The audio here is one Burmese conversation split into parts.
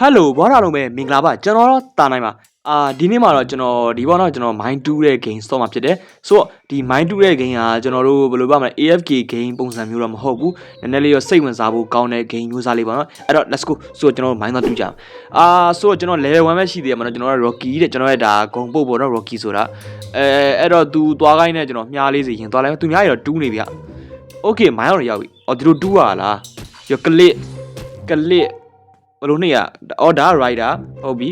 ဟယ်လိုဘောထားလုံးပဲမင်္ဂလာပါကျွန်တော်တော့တာနိုင်ပါအာဒီနေ့မှာတော့ကျွန်တော်ဒီဘောတော့ကျွန်တော် mind 2တဲ့ game ဆော့မှာဖြစ်တယ်ဆိုတော့ဒီ mind 2တဲ့ game ကကျွန်တော်တို့ဘယ်လိုပြောမလဲ AFK game ပုံစံမျိုးတော့မဟုတ်ဘူးနည်းနည်းလေးတော့စိတ်ဝင်စားဖို့ကောင်းတဲ့ game မျိုးစားလေးပါနော်အဲ့တော့ let's go ဆိုတော့ကျွန်တော်တို့ mind တော့တူကြအောင်အာဆိုတော့ကျွန်တော် level 1ပဲရှိသေးတယ်မနော်ကျွန်တော်က Rocky တဲ့ကျွန်တော်ရဲ့ဒါဂုံပုတ်ပေါ့နော် Rocky ဆိုတာအဲအဲ့တော့ तू သွားခိုင်းနဲ့ကျွန်တော်မြားလေးစီရင်သွားလိုက်သူများရတော့တူးနေဗျ okay မိုင်းတော့ရောက်ပြီအော်ဒီလိုတူးရလားရော click click ဘယ်လို နေရအော်ဒါ rider ဟုတ်ပြီ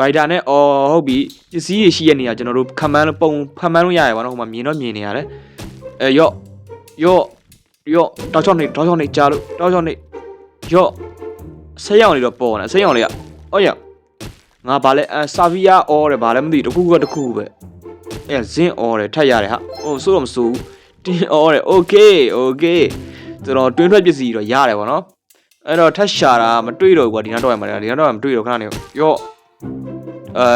rider နဲ့အော်ဟုတ်ပြီပစ္စည်းတွေရှိတဲ့နေရာကျွန်တော်တို့ခံမှန်းပုံဖမ်းမှန်းလို့ရရပါတော့ဟိုမှာမြင်တော့မြင်နေရတယ်အဲရော့ရော့ရော့တောက်ချောင်းနေတောက်ချောင်းနေကြားလို့တောက်ချောင်းနေရော့ဆေးရောင်လေးတော့ပေါ်နေဆေးရောင်လေးကအော်ရငါဗာလဲအဲဆာဗီယာအော်တယ်ဗာလဲမသိတခုကတခုပဲအဲဇင်းအော်တယ်ထက်ရတယ်ဟာဟိုဆိုးတော့မဆိုးဘူးတင်းအော်တယ်โอเคโอเคကျွန်တော်တွင်းထွက်ပစ္စည်းတော့ရတယ်ဗောနော် အဲ့တော့ထက်ရှာတာမတွေ့တော့ဘူးကွာဒီနောက်တော့ရမှာလေဒီနောက်တော့မတွေ့တော့ခဏနေရော့အဲ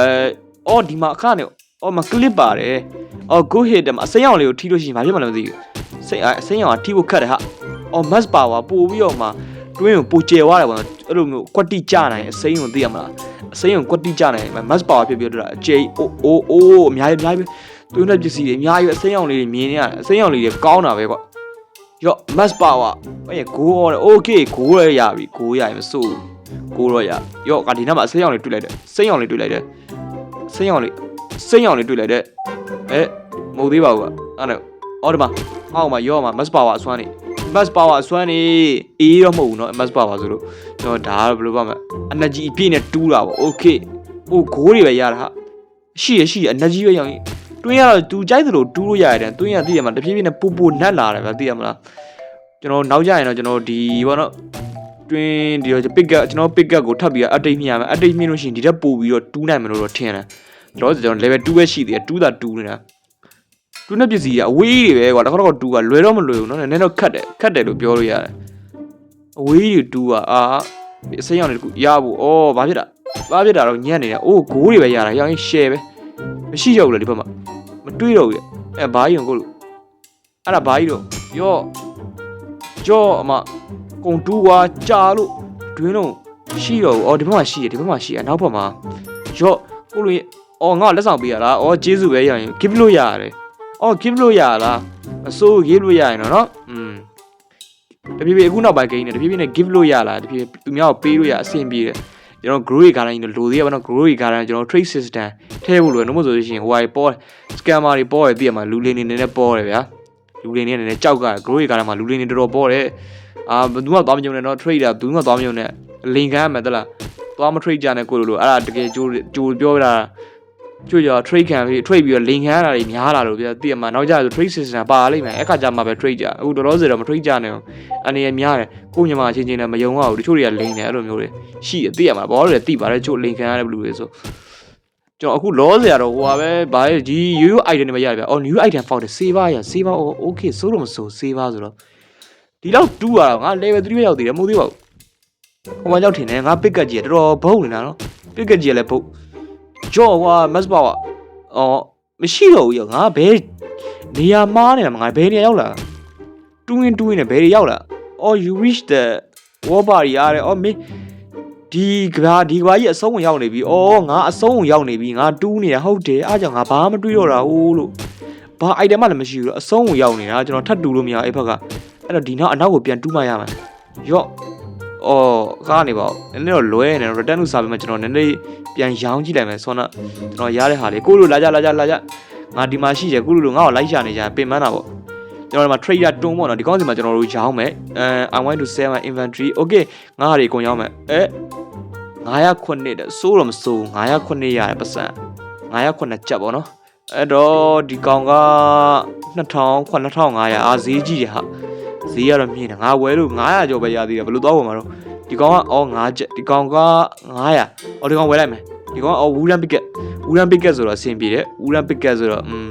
အော်ဒီမှာအခါနဲ့အော်မကလစ်ပါတယ်အော် go hit တယ်မှာအစိမ်းရောင်လေးကိုထိလို့ရှိရင်ဘာဖြစ်မှလည်းမသိဘူးစိတ်အစိမ်းရောင်ကထိဖို့ခက်တယ်ဟာအော် mass power ပို့ပြီးတော့မှတွင်းကိုပိုကျဲသွားတယ်ပေါ့နော်အဲ့လိုမျိုးကွက်တိကြနိုင်အစိမ်းကိုသိရမလားအစိမ်းကိုကွက်တိကြနိုင် mass power ဖြစ်ပြီးတော့အကျိအိုးအိုးအိုးအများကြီးအများကြီးတွင်းတဲ့ပစ္စည်းတွေအများကြီးအစိမ်းရောင်လေးတွေမြင်နေရတယ်အစိမ်းရောင်လေးတွေကောင်းတာပဲကွ ရော့ mass power အဲ့ရ go အော် okay go ရရပြီ go ရရင်မစိုးဘူး go တော့ရရော့ကဒီနောက်မှာအစိမ်းရောင်လေးတွေ့လိုက်တယ်စိမ်းရောင်လေးတွေ့လိုက်တယ် စိမ့်ရောင်လေးစိမ့်ရောင်လေးတွေ့လိုက်တဲ့အဲမဟုတ်သေးပါဘူးကအဲ့ဒါအော်ဒီမှာအောက်မှာရောမှာ mass power အစွမ်းနေ mass power အစွမ်းနေအေးတော့မဟုတ်ဘူးเนาะ mass power ဆိုလို့ကျွန်တော်ဒါကဘယ်လိုပါမလဲ energy အပြည့်နဲ့တူးတာပေါ့ okay ဟိုဂိုးတွေပဲရတာဟာရှိရရှိရ energy ပဲရောင်ရင် တွင်းရတော့တူကြိုက်သလိုတူးလို့ရတယ်တွင်းရသိရမှာတဖြည်းဖြည်းနဲ့ပူပူနတ်လာတယ်ဗျသိရမလားကျွန်တော်နောက်ကြရင်တော့ကျွန်တော်ဒီဘောနော်တွင်းဒီတော့ pick up ကျွန်တော် pick up ကိုထပ်ပြီး update မြင်ရမယ် update မြင်လို့ရှိရင်ဒီတက်ပို့ပြီးတော့တူးနိုင်မယ်လို့တော့ထင်တယ် တော့ကျွန်တော် level 2ပဲရှိသေးတယ်2သာ2နေတာ2နဲ့ပစ္စည်းကအဝေးတွေပဲကွာတစ်ခါတော့2ကလွယ်တော့မလွယ်ဘူးเนาะနည်းနည်းတော့ခတ်တယ်ခတ်တယ်လို့ပြောလို့ရတယ်အဝေးတွေ2ကအာအစိမ်းရောင်တွေတခုရဖို့ဩဘာဖြစ်တာဘာဖြစ်တာတော့ညံ့နေတယ်အိုးဂိုးတွေပဲရတာရောင်းရင် share ပဲ မရှိတော့ဘူးလေဒီဘက်မှာမတွေးတော့ဘူးလေအဲဘာကြီးရောကိုလို့အဲ့ဒါဘာကြီးတော့ရော့ကြော့အမကုံတူးကွာကြာလို့တွင်းတော့ရှိတော့ဘူးအော်ဒီဘက်မှာရှိတယ်ဒီဘက်မှာရှိတယ်နောက်ဘက်မှာရော့ကိုလိုအော်ငါလက်ဆောင်ပေးရလားအော်ကျေးဇူးပဲရရင် give လို့ရတယ်အော် give လို့ရလားအစိုး give လို့ရရင်တော့နော်อืมတဖြည်းဖြည်းအခုနောက်ပိုင်းဂိမ်းနေတဖြည်းဖြည်းနဲ့ give လို့ရလားတဖြည်းဖြည်းသူများကိုပေးလို့ရအဆင်ပြေတယ် ကျွန်တော် grow ကားတိုင်းလိုသေးရပါတော့ grow ကားတိုင်းကျွန်တော် trade system ထည့်ဖို့လိုတယ်နှုတ်မဆိုလို့ရှိရင်ဟိုဟာပေါ် scammer တွေပေါ်တယ်သိရမှာလူလင်းနေနေနဲ့ပေါ်တယ်ဗျာလူလင်းနေနေနဲ့ကြောက်က grow ကားတိုင်းမှာလူလင်းနေတော်တော်ပေါ်တယ်အာဘယ်သူမှသွားမကြုံနဲ့တော့ trade တာဘယ်သူမှသွားမကြုံနဲ့လင်ကမ်းမယ်တလားသွားမ trade ကြနဲ့ကိုလိုလိုအဲ့ဒါတကယ်ကြိုးကြိုးပြောတာ ကျွတ်ကြ trade ခံပြီး trade ပြီးတော့လိန်ခံရတာတွေများလာလို့ပြသိရမှာနောက်ကြဆို trade system ပါလိမ့်မယ်အဲ့ခါကျမှပဲ trade ကြအခုတော်တော်စေတော့မ trade ကြနဲ့အနေရများတယ်ကိုညမအချင်းချင်းနဲ့မယုံရဘူးတချို့တွေကလိန်တယ်အဲ့လိုမျိုးတွေရှိတယ်သိရမှာဘောတွေသိပါတယ်ချို့လိန်ခံရတဲ့ဘလူတွေဆိုကျွန်တော်အခုလောစရာတော့ဟိုပါပဲဘာလဲဒီ new item တွေမရတယ်ဗျအော် new item found တယ် saver ရ saver okay ဆိုတော့မဆို saver ဆိုတော့ဒီလောက်တူးရတော့ငါ level 3ပဲရောက်သေးတယ်မဟုတ်သေးပါဘူးဟိုမှာရောက်ထင်တယ်ငါ pick up ကြီးတော်တော်ဘုံနေတာနော် pick up ကြီးလည်းဘုံ ကြော့ကွာ mass power အော်မရှိတော့ဘူးရောငါဘယ်နေရာမားနေတာမငါဘယ်နေရာရောက်လာတူးရင်တူးရင်နဲ့ဘယ်တွေရောက်လာအော် you reach the wall bar ရတယ်အော်မင်းဒီကဘာဒီကဘာကြီးအဆုံးဝင်ရောက်နေပြီအော်ငါအဆုံးဝင်ရောက်နေပြီငါတူးနေတာဟုတ်တယ်အားကြောင့်ငါဘာမှမတွေးတော့တာဟိုးလို့ဘာ item မှလည်းမရှိဘူးလို့အဆုံးဝင်ရောက်နေတာကျွန်တော်ထပ်တူလို့မရအဲ့ဘက်ကအဲ့တော့ဒီနောက်အနောက်ကိုပြန်တူးမှရမှာရော့ အော်ကားနေပါဦးနည်းနည်းတော့လွဲနေတော့ return to server မှာကျွန်တော်နည်းနည်းပြန်ရောင်းကြည့်လိုက်မယ်ဆောနာကျွန်တော်ရတဲ့ဟာလေးကိုလိုလာကြလာကြလာကြငါဒီမှာရှိတယ်ကိုလိုလိုငါ့ကိုလိုက်ရှာနေကြပင်မန်းတာပေါ့ကျွန်တော်ဒီမှာ trader တွန်းပေါ့နော်ဒီကောင်းစီမှာကျွန်တော်တို့ရောင်းမယ်အဲ I want to sell my inventory okay ငါဟာတွေအကုန်ရောင်းမယ်အဲ900တဲ့စိုးတော့မစိုး900ရတယ်ပတ်စံ900ချက်ပေါ့နော်အဲ့တော့ဒီကောင်က2000 2500အာဈေးကြီးတယ်ဟာ ဈေးကတော့မြင်တယ်ငါဝယ်လို့900ကျော်ပဲရသေးတယ်ဘယ်လိုသွားပေါ်မှာတော့ဒီကောင်ကအော်9ချက်ဒီကောင်က900အော်ဒီကောင်ဝယ်လိုက်မယ်ဒီကောင်ကအော် wooden picket wooden picket ဆိုတော့အဆင်ပြေတယ် wooden picket ဆိုတော့อืม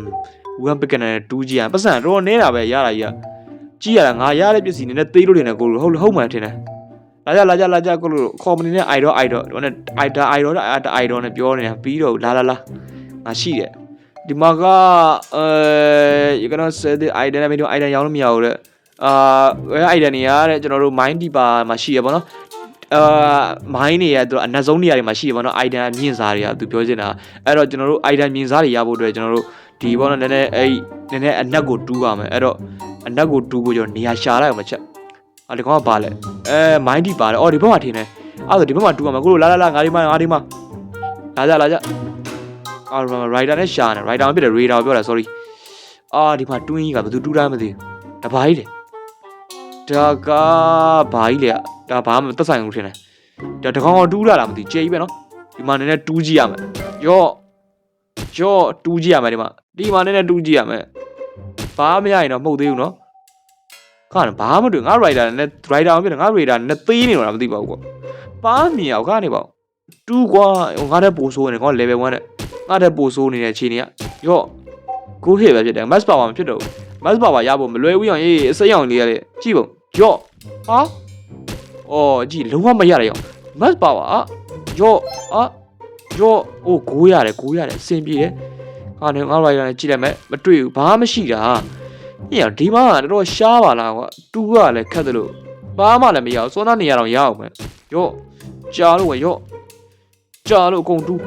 wooden picket နဲ့တူးကြည့်ရပတ်စံတော်တော်နေတာပဲရတာကြီးကကြည့်ရတာငါရတဲ့ပစ္စည်းနေနဲ့သေးလို့နေတယ်ကိုလိုဟုတ်ဟုတ်မှန်ထင်တယ်လာကြလာကြလာကြကိုလိုကော်မတီနဲ့ idol idol ဟိုနဲ့ idol idol idol နဲ့ပြောနေတာပြီးတော့လာလာလာငါရှိတယ်ဒီမှာကအဲ you cannot say the idol နဲ့မင်းတို့ idol ရောင်းလို့မရဘူးတဲ့ အာအဲ idol နေရတဲ့ကျွန်တော်တို့ mind deeper မှာရှိရပါတော့အာမိုင်းတွေကသူအနက်ဆုံးနေရာတွေမှာရှိရပါတော့ item မြင့်စားတွေကသူပြောချင်တာအဲ့တော့ကျွန်တော်တို့ item မြင့်စားတွေရဖို့အတွက်ကျွန်တော်တို့ဒီဘောနော်နည်းနည်းအဲ့နည်းနည်းအနက်ကိုတူးပါမယ်အဲ့တော့အနက်ကိုတူးဖို့ကျွန်တော်နေရာရှာလိုက်အောင်မချက်အော်ဒီကောင်ကပါလဲအဲမိုင်းဒီပါတယ်အော်ဒီဘက်မှာထင်တယ်အဲ့ဒါဒီဘက်မှာတူးပါမယ်ကိုလိုလာလာလာငါဒီမှာငါဒီမှာလာကြလာကြအော် rider နဲ့ရှာနေ rider မဖြစ်တယ် radar ကိုပြောတာ sorry အာဒီမှာတွင်းကြီးကဘယ်သူတူးတာမသိဘူးတဘာကြီးလေ ဒါကဘာကြီးလေဒါဘာမှသက်ဆိုင်ဘူးထင်တယ်ဒါတကောင်ကောင်တူးလာတာမသိကျေကြီးပဲနော်ဒီမှာနည်းနည်းတူးကြည့်ရမယ်ယော့ယော့တူးကြည့်ရမယ်ဒီမှာဒီမှာနည်းနည်းတူးကြည့်ရမယ်ဘာမရရင်တော့မှုတ်သေးဘူးနော်ခါဘာမတွေ့ငါ rider နဲ့ rider မဖြစ်တယ်ငါ radar နဲ့သေးနေတော့မသိပါဘူးကွာဘာမြင်အောင်ခါနေပါဦးတူးကွာငါတဲ့ပိုဆိုးနေငါ level 1နဲ့ငါတဲ့ပိုဆိုးနေတဲ့ခြေနေကယော့ကိုဟစ်ပဲဖြစ်တယ် mass power မဖြစ်တော့ဘူး mass power ရဖို့မလွယ်ဘူးရောင်ရေးအစိမ်းရောင်လေးရတယ်ကြည့်ပုံယော့ဟာအော်ကြည့်လုံးဝမရရရောင် mass power อ่ะယော့อ่ะယော့အိုးကိုးရတယ်ကိုးရတယ်အဆင်ပြေတယ်ဟာနေငါလိုက်ရတယ်ကြည့်လိုက်မယ်မတွေ့ဘူးဘာမှမရှိတာညဒီမှာကတော်တော်ရှားပါလားကွာတူကလည်းခက်တယ်လို့ဘာမှလည်းမရအောင်စောနာနေရအောင်ရအောင်မယ်ယော့ကြာလို့ဝယ်ယော့ကြာလို့အကုန်တူး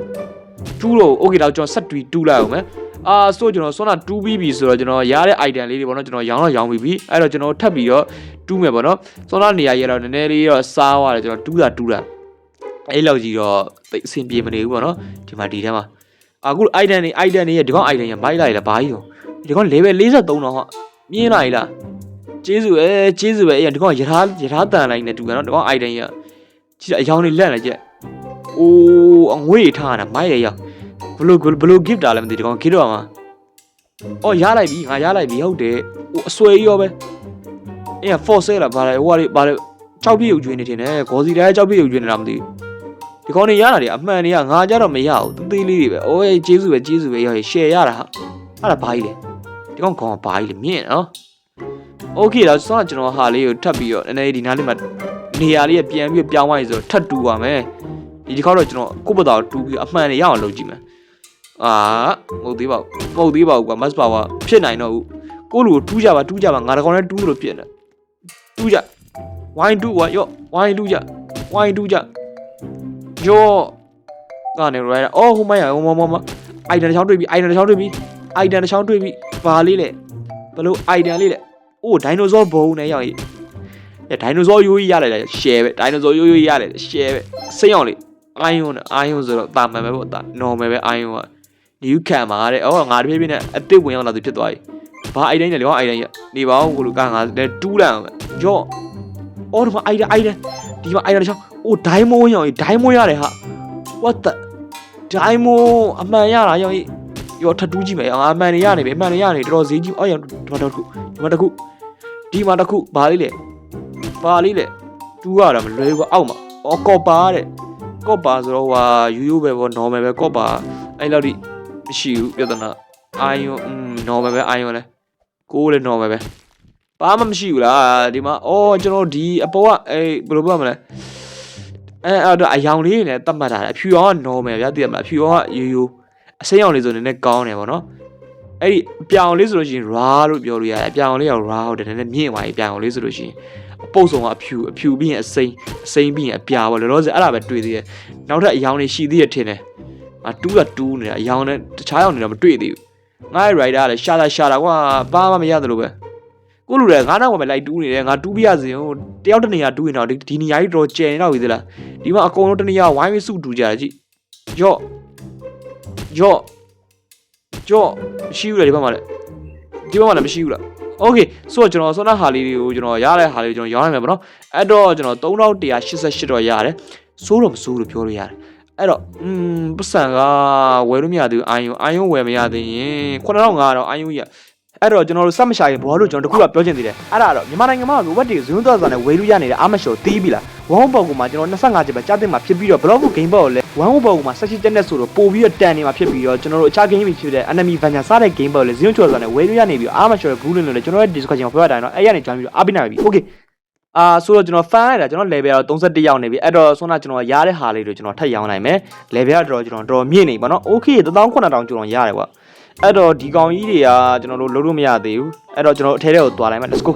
တူးလို့โอเคတော့ကျွန်တော်ဆက်တူတူးလိုက်အောင်မယ် အာဆိုကျွန်တော်ဆွမ်းနာ2ပြီးပြီဆိုတော့ကျွန်တော်ရတဲ့ item လေးတွေပေါ့နော်ကျွန်တော်ရောင်းတော့ရောင်းပြီးပြီအဲ့တော့ကျွန်တော်ထပ်ပြီးတော့တူးမယ်ပေါ့နော်ဆွမ်းနာနေရာရတော့နည်းနည်းလေးတော့စားသွားတယ်ကျွန်တော်တူးတာတူးတာအဲ့လောက်ကြီးတော့သိပ်အဆင်ပြေမနေဘူးပေါ့နော်ဒီမှာဒီထဲမှာအခု item တွေ item တွေရဒီကောင် item ရမိုက်လိုက်လားဘာကြီးတော့ဒီကောင် level 43တော့ဟောမြင်းလိုက်လားကျေးဇူးပဲကျေးဇူးပဲအဲ့ဒီကောင်ရထားရထားတန်လိုက်နေတူကန်နော်ဒီကောင် item ရကြည့်အယောင်တွေလက်လာကြက်အိုးအငွေထားတာမိုက်ရရောက် ဘလို့ဘလို့ gift တာလည်းမသိဒီကောင် gift တော့မှာ။အော်ရလိုက်ပြီငါရလိုက်ပြီဟုတ်တယ်။ဟိုအဆွဲကြီးရောပဲ။အေး force လားဗါလဲဟိုကလေဗါလဲ6ပြည့်ရုပ်ကျွေးနေတင်တယ်။ဂေါ်စီတိုင်း6ပြည့်ရုပ်ကျွေးနေတာမသိဘူး။ဒီကောင်းနေရတာတွေအမှန်တွေကငါကြတော့မရဘူး။သေးသေးလေးတွေပဲ။အိုးအေးကျေးဇူးပဲကျေးဇူးပဲရော share ရတာဟာ။အဲ့ဒါဘာကြီးလဲ။ဒီကောင်ကောင်ဘာကြီးလဲမြင့်နော်။ Okay တော့ဆောင်းကျွန်တော်ဟာလေးကိုထပ်ပြီးတော့နည်းနည်းဒီနားလေးမှာနေရာလေးပြန်ပြီးပြောင်းသွားပြီဆိုတော့ထပ်တူပါမယ်။ ဒီဒီခေါက်တော့ကျွန်တော်ကိုယ့်ဘက်တော်တူပြီးအမှန်တွေရအောင်လုပ်ကြည့်မယ်။အာမဟုတ်သေးပါဘူးမဟုတ်သေးပါဘူးကွာ mass power ဖြစ်နိုင်တော့ဘူးကိုယ့်လူကိုတူးကြပါတူးကြပါငါတကောင်နဲ့တူးလို့ဖြစ်နေတူးကြဝိုင်းတူးဝါရော့ဝိုင်းတူးကြဝိုင်းတူးကြရော့ကနေရိုက်အော်ဟိုမရဟိုမမမအိုင်ဒန်တစ်ချောင်းတွေ့ပြီအိုင်ဒန်တစ်ချောင်းတွေ့ပြီအိုင်ဒန်တစ်ချောင်းတွေ့ပြီဘာလေးလဲဘလို့အိုင်ဒန်လေးလဲအိုးဒိုင်နိုဆောဘုံနဲ့ရောက်ရေးအဲဒိုင်နိုဆောရိုးကြီးရလိုက်တယ်ရှယ်ပဲဒိုင်နိုဆောရိုးရိုးရလိုက်တယ်ရှယ်ပဲစိတ်အောင်လေ အိုင်ယွန်းအိုင်ယွန်းဆိုတော့တာမန်ပဲပေါ့တာ normal ပဲအိုင်ယွန်းက new cam ပါတဲ့အော်ငါတဖြည်းဖြည်းနဲ့အစ်စ်ဝင်ရောက်လာသူဖြစ်သွားပြီဘာအိုင်တိုင်းလဲလေဟောအိုင်တိုင်းရနေပါဦးကိုလူကငါလည်းတူးလိုက်အောင်ရော့အော်ဒီမှာအိုင်တိုင်းအိုင်တိုင်းဒီမှာအိုင်တိုင်းချောင်းအိုးဒိုင်းမိုးရောင်ဒိုင်းမိုးရတယ်ဟာ what the ဒိုင်းမိုးအမှန်ရတာရောင်ရောထတူးကြည့်မယ်ငါအမှန်နေရနေပြီအမှန်နေရနေတော်တော်ဈေးကြီးအော်ရောဒီမှာတစ်ခုဒီမှာတစ်ခုဒီမှာတစ်ခုဘာလေးလဲဘာလေးလဲတူးရတာမလွယ်ဘူးအောက်မှာအော်ကော့ပါတဲ့ ကော့ပါဆိုတော့ဟာယူယူပဲပေါ့ normal ပဲကော့ပါအဲ့လောက်ဒီမရှိဘူးပြဿနာအာယုံอืม normal ပဲအာယုံလဲကိုယ်လည်း normal ပဲဘာမှမရှိဘူးလားဒီမှာအော်ကျွန်တော်ဒီအပေါ်ကအေးဘယ်လိုပြောမလဲအဲအဲ့တော့အယောင်လေးနဲ့တတ်မှတ်တာလေအဖြူရောက normal ဗျာသိရမလားအဖြူရောကရိုးရိုးအစိမ်းရောင်လေးဆိုနည်းနည်းကောင်းတယ်ဗောနော်အဲ့ဒီအပြောင်လေးဆိုလို့ရှိရင် raw လို့ပြောလို့ရတယ်အပြောင်လေးက raw ဟုတ်တယ်နည်းနည်းမြင့်သွားပြီအပြောင်လေးဆိုလို့ရှိရင် အပုတ်ဆုံးကအဖြူအဖြူပြီးရင်အစိမ်းအစိမ်းပြီးရင်အပြာပေါ့လောလောဆယ်အဲ့ဒါပဲတွေ့သေးတယ်နောက်ထပ်အယောင်လေးရှိသေးရထင်တယ်။အတူးကတူးနေတာအယောင်နဲ့တခြားယောင်နေတော့မတွေ့သေးဘူး။ငါ့ရဲ့ rider ကလည်းရှာတာရှာတာကွာဘာမှမရတယ်လို့ပဲ။ကိုလူလည်းငါးနောက်မှာပဲလိုက်တူးနေတယ်ငါတူးပြရစီဟိုတယောက်တစ်နေရာတူးရင်တော့ဒီဒီနေရာကြီးတော့ကျယ်နေတော့ပြီသလား။ဒီမှာအကုန်လုံးတစ်နေရာဝိုင်းပြီးစုတူးကြတယ်ကြည့်။ယော့ယော့ယော့မရှိဘူးလေဒီဘက်မှာလည်းဒီဘက်မှာလည်းမရှိဘူးလား။ Okay ဆိုတော့ကျွန်တော်ဆောနာဟာလေးတွေကိုကျွန်တော်ရတဲ့ဟာလေးကိုကျွန်တော်ရောင်းနိုင်မယ်ပေါ့နော်။အဲ့တော့ကျွန်တော်3188တော့ရတယ်။စိုးတော့မစိုးလို့ပြောလို့ရတယ်။အဲ့တော့อืมပတ်စံကဝယ်လို့မရသေးဘူးအာယုံအာယုံဝယ်မရသေးရင်9500တော့အာယုံကြီး အဲ့တော့ကျွန်တော်တို့စက်မရှာရင်ဘောလို့ကျွန်တော်တခုကပြောချင်သေးတယ်အဲ့ဒါတော့မြန်မာနိုင်ငံမှာလိုဘတ်တွေဇွန်းသွားစွာနဲ့ဝယ်လို့ရနေတဲ့အာမရှော်တီးပြီလားဝမ်ဘောက်ကူမှာကျွန်တော်25ချက်ပဲကြားတင်မှာဖြစ်ပြီးတော့ဘလော့ကူဂိမ်းဘောက်ကိုလည်းဝမ်ဘောက်ကူမှာဆက်ရှိတက်နဲ့ဆိုတော့ပို့ပြီးတော့တန်နေမှာဖြစ်ပြီးတော့ကျွန်တော်တို့အခြားဂိမ်းတွေဖြစ်တဲ့ enemy venture စတဲ့ဂိမ်းဘောက်ကိုလည်းဇွန်းချော်စွာနဲ့ဝယ်လို့ရနေပြီးအာမရှော်ရဲ့ဘူးလင်းလို့လည်းကျွန်တော်ရဲ့ discussion ကိုပြောရတာတော့အဲ့ရနေ join ပြီးတော့အားပေးနိုင်ပြီ okay အာဆိုတော့ကျွန်တော် fan လိုက်တာကျွန်တော် level တော့31ရောက်နေပြီအဲ့တော့ဆွမ်းနာကျွန်တော်ရတဲ့ဟာလေးတွေကျွန်တော်ထပ်ရောင်းနိုင်မယ် level ကတော့ကျွန်တော်တော်မြင့်နေပါတော့ okay 19000ကျွန်တော်ရတယ်ကွာ အဲ့တော့ဒီကောင်ကြီးတွေကကျွန်တော်တို့လုံးလို့မရသေးဘူးအဲ့တော့ကျွန်တော်အထဲထဲကိုသွားလိုက်မယ် let's go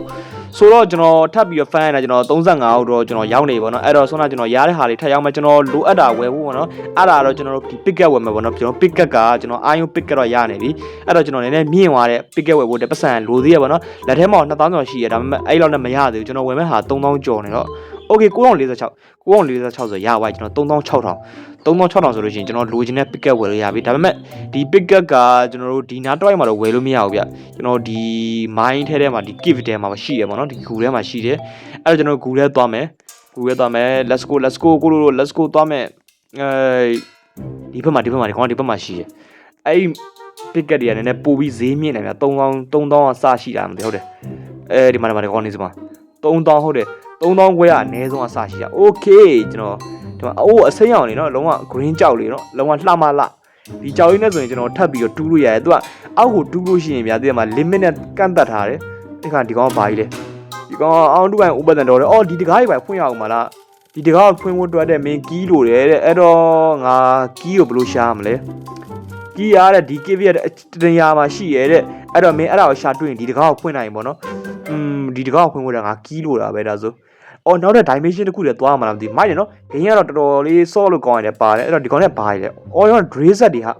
ဆိုတော့ကျွန်တော်ထပ်ပြီးတော့ fan ရတာကျွန်တော်35အောက်တော့ကျွန်တော်ရောက်နေပါတော့အဲ့တော့ဆိုတော့ကျွန်တော်ရားတဲ့ဟာလေးထပ်ရောက်မှကျွန်တော်လိုအပ်တာဝယ်ဖို့ပေါ့နော်အဲ့ဒါတော့ကျွန်တော်တို့ဒီ pick up ဝယ်မှာပေါ့နော်ကျွန်တော် pick up ကကျွန်တော်အာယုံ pick up တော့ရနေပြီအဲ့တော့ကျွန်တော်နည်းနည်းမြင့်သွားတဲ့ pick up ဝယ်ဖို့တဲ့ပတ်စံလိုသေးရပါတော့လက်ထဲမှာ2000ကျော်ရှိရဒါပေမဲ့အဲ့လောက်နဲ့မရသေးဘူးကျွန်တော်ဝယ်မဲ့ဟာ3000ကျော်နေတော့ okay 9046 9046ဆိုရပါကျွန်တော်36000 36000ဆိုလို့ရှိရင်ကျွန်တော်လိုချင်တဲ့ pick up ဝယ်လို့ရပြီဒါပေမဲ့ဒီ pick up ကကျွန်တော်တို့ဒီနားတော့မှာတော့ဝယ်လို့မရဘူးဗျကျွန်တော်ဒီ mine ထဲထဲမှာဒီ gift ထဲမှာရှိရပါတော့ဒီဂူထဲမှာရှိတယ်အဲ့တော့ကျွန်တော်ဂူထဲသွားမယ်ဂူထဲသွားမယ် let's go let's go ကိုလို let's go သွားမယ်အဲဒီဘက်မှာဒီဘက်မှာဒီကောင်ကဒီဘက်မှာရှိတယ်အဲ့ဒီ pick up တွေကနည်းနည်းပိုပြီးဈေးမြင့်နေဗျ3000 3000အစရှိတာမသိဟုတ်တယ်အဲဒီမှာဒီမှာဒီကောင်နေစမှာ3000ဟုတ်တယ်3000ခွဲကအနည်းဆုံးအစရှိတာ okay ကျွန်တော် ဒီမှာအိုးအစိမ်းအောင်နေနော်လုံးဝ green ကြောက်လေနော်လုံးဝလှမလှဒီကြောက်ရင်းနဲ့ဆိုရင်ကျွန်တော်ထပ်ပြီးတော့တူးလို့ရတယ်သူကအောက်ကိုတူးလို့ရှိရင်ဗျာဒီမှာ limit နဲ့ကန့်သက်ထားတယ်ဒီကဒီကောင်ကဘာကြီးလဲဒီကောင်ကအောင်တူပိုင်ဥပဒံတော်တယ်အော်ဒီတကားကြီးပိုင်ဖွင့်ရအောင်မလားဒီတကားကိုဖွင့်ဖို့တွက်တဲ့မင်းကီးလို့တယ်တဲ့အဲ့တော့ငါကီးကိုဘယ်လိုရှာမလဲကီးရတဲ့ဒီ KB ရဲ့တနေရာမှာရှိရတဲ့အဲ့တော့မင်းအဲ့ဒါကိုရှာတွေ့ရင်ဒီတကားကိုဖွင့်နိုင်ပေါ့နော်อืมဒီတကားကိုဖွင့်ဖို့တော့ငါကီးလို့တာပဲဒါဆို အော်နောက်တဲ့ dimension တစ်ခုတည်းသွားမှာလားမသိဘူးမိုက်တယ်နော်ဂိမ်းကတော့တော်တော်လေးဆော့လို့ကောင်းရတယ်ပါတယ်အဲ့တော့ဒီကောင်နဲ့ဘာလဲအော်ရော Drazet တွေဟာ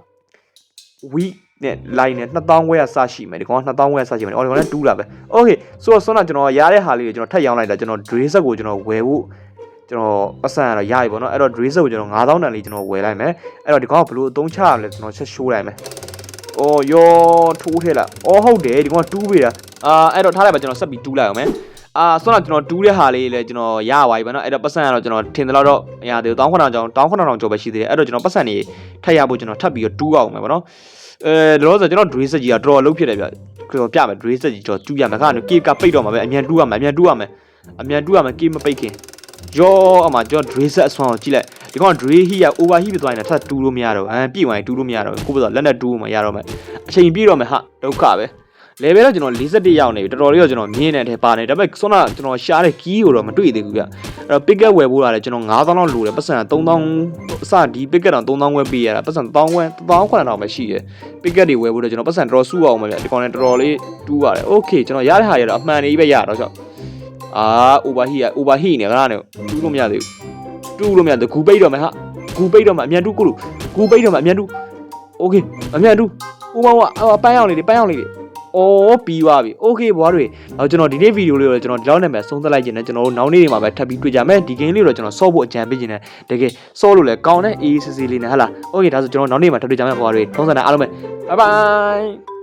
week နဲ့ line နဲ့2000ခွဲရစရှိမယ်ဒီကောင်က2000ခွဲရစရှိမယ်အော်ဒီကောင်နဲ့တူးလာပဲ okay ဆိုတော့ဆွမ်းတော့ကျွန်တော်ရတဲ့ဟာလေးကိုကျွန်တော်ထပ်ရောင်းလိုက်တာကျွန်တော် Drazet ကိုကျွန်တော်ဝယ်ဖို့ကျွန်တော်ပတ်စံရတော့ရပြီပေါ့နော်အဲ့တော့ Drazet ကိုကျွန်တော်9000တန်လေးကျွန်တော်ဝယ်လိုက်မယ်အဲ့တော့ဒီကောင်ကဘလို့အသုံးချရမလဲကျွန်တော်ချက်ရှိုးလိုက်မယ်အော်ယောထိုးထဲလာအော်ဟုတ်တယ်ဒီကောင်ကတူးပေးတာအာအဲ့တော့ထားလိုက်ပါကျွန်တော်ဆက်ပြီးတူးလိုက်အောင်မယ် အာဆိုတော့ကျွန်တော်တူးတဲ့ဟာလေးလည်းကျွန်တော်ရပါပြီဗျနော်အဲ့တော့ပတ်စံကတော့ကျွန်တော်ထင်တယ်တော့မရသေးဘူး1900ကျောင်း1900ကျော်ပဲရှိသေးတယ်အဲ့တော့ကျွန်တော်ပတ်စံနေထပ်ရဖို့ကျွန်တော်ထပ်ပြီးတော့တူးအောင်မယ်ဗျနော်အဲလောဆိုကျွန်တော် Dray set ကြီးကတော်တော်လုံးဖြစ်တယ်ဗျကျွန်တော်ပြမယ် Dray set ကြီးကျွန်တော်တူးရမယ်ခါကနေ K ကပိတ်တော့မှာပဲအမြန်တူးရမယ်အမြန်တူးရမယ်အမြန်တူးရမယ် K မပိတ်ခင်ရောအမှကျွန်တော် Dray set အစွမ်းကိုကြည့်လိုက်ဒီကောင် Dray heat က over heat ပြသွားရင်ထပ်တူးလို့မရတော့ဘူးအဲပြည့်ဝင်တူးလို့မရတော့ဘူးကိုယ့်ဘက်လက်နဲ့တူးမှရတော့မယ်အချိန်ပြည့်တော့မယ်ဟာဒုက္ခပဲ level တော့ကျွန်တော်41ရောက်နေပြီတော်တော်လေးတော့ကျွန်တော်မြင်းနေတယ်ပါနေဒါပေမဲ့ဆွမ်းကကျွန်တော်ရှားတဲ့ key ကိုတော့မတွေ့သေးဘူးဗျအဲ့တော့ pick up ဝယ်ဖို့ရတယ်ကျွန်တော်9000လောက်လိုတယ်ပတ်စံ3000အစဒီ pick up တော့3000ဝယ်ပေးရတာပတ်စံ1000ဝယ်1000ခွန်းတော့ပဲရှိတယ် pick up တွေဝယ်ဖို့တော့ကျွန်တော်ပတ်စံတော်တော်စုအောင်ပဲဗျဒီကောင်လည်းတော်တော်လေးတူးရတယ် okay ကျွန်တော်ရတဲ့ဟာရတော့အမှန်လေးပဲရတော့ကြောက်အာ overheat က overheat နေကြတာနဲ့တူးလို့မရသေးဘူးတူးလို့မရသေးဘူးဂူပိတ်တော့မယ်ဟာဂူပိတ်တော့မှအမြန်တူးကိုလူဂူပိတ်တော့မှအမြန်တူး okay အမြန်တူးဥပမာကပန်းအောင်လေးတွေပန်းအောင်လေးတွေ အော်ပြီးသွားပြီ။ Okay ဘွားတွေ။တော့ကျွန်တော်ဒီနေ့ဗီဒီယိုလေးကိုကျွန်တော်ဒီလောက်နဲ့ပဲဆုံးသက်လိုက်ခြင်းနဲ့ကျွန်တော်တို့နောက်နေ့တွေမှာပဲထပ်ပြီးတွေ့ကြမယ်။ဒီ game လေးကိုတော့ကျွန်တော်ဆော့ဖို့အကြံပေးခြင်းနဲ့တကယ်ဆော့လို့လည်းကောင်းတဲ့ AACC လေးနဲ့ဟဟလား။ Okay ဒါဆိုကျွန်တော်နောက်နေ့မှာထပ်တွေ့ကြမယ်ဘွားတွေ။ထုံးစံနဲ့အားလုံးပဲ Bye bye